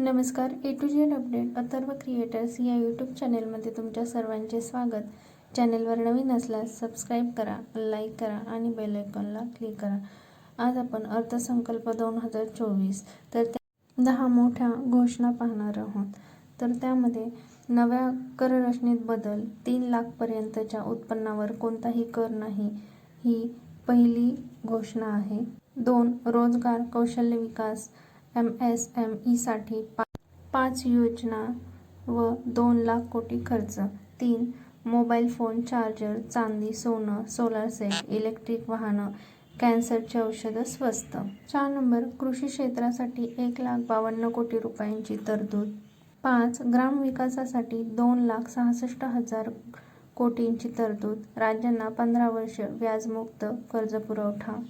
नमस्कार. A to Z update Atharva creators या YouTube चॅनेलमध्ये तुमच्या सर्वांचे स्वागत. चॅनेलवर नवीन असल्यास सबस्क्राईब करा लाईक करा आणि बेल आयकॉनला क्लिक करा. आज आपण अर्थसंकल्प दोन हजार चोवीस तर त्या दहा मोठ्या घोषणा पाहणार आहोत. तर त्यामध्ये नव्या कररचनेत बदल तीन लाखपर्यंतच्या उत्पन्नावर कोणताही कर नाही ही पहिली घोषणा आहे. दोन रोजगार कौशल्य विकास एम एस एम ईसाठी पा पाच योजना व दोन लाख कोटी खर्च. तीन मोबाईल फोन चार्जर चांदी सोनं सोलार सेट इलेक्ट्रिक वाहनं कॅन्सरची औषधं स्वस्त. चार नंबर कृषी क्षेत्रासाठी एक लाख बावन्न कोटी रुपयांची तरतूद. पाच ग्रामविकासासाठी दोन लाख सहासष्ट हजार कोटींची तरतूद. राज्यांना पंधरा वर्ष व्याजमुक्त कर्जपुरवठा.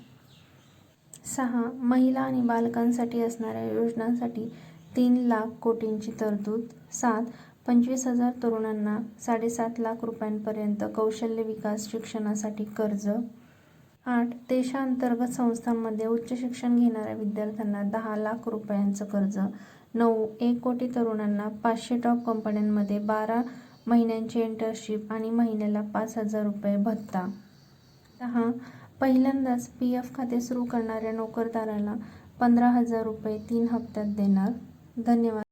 सहा महिला आणि बालकांसाठी असणाऱ्या योजनांसाठी तीन लाख कोटींची तरतूद. सात पंचवीस हजार तरुणांना साडेसात लाख रुपयांपर्यंत कौशल्य विकास शिक्षणासाठी कर्ज. आठ देशांतर्गत संस्थांमध्ये उच्च शिक्षण घेणाऱ्या विद्यार्थ्यांना दहा लाख रुपयांचं कर्ज. नऊ एक कोटी तरुणांना पाचशे टॉप कंपन्यांमध्ये बारा महिन्यांची इंटर्नशिप आणि महिन्याला पाच हजार रुपये भत्ता. दहा पहिल्यांदाच पी एफ खाते सुरू करणाऱ्या नोकरदाराला पंधरा हजार रुपये तीन हप्त्यात देणार. धन्यवाद.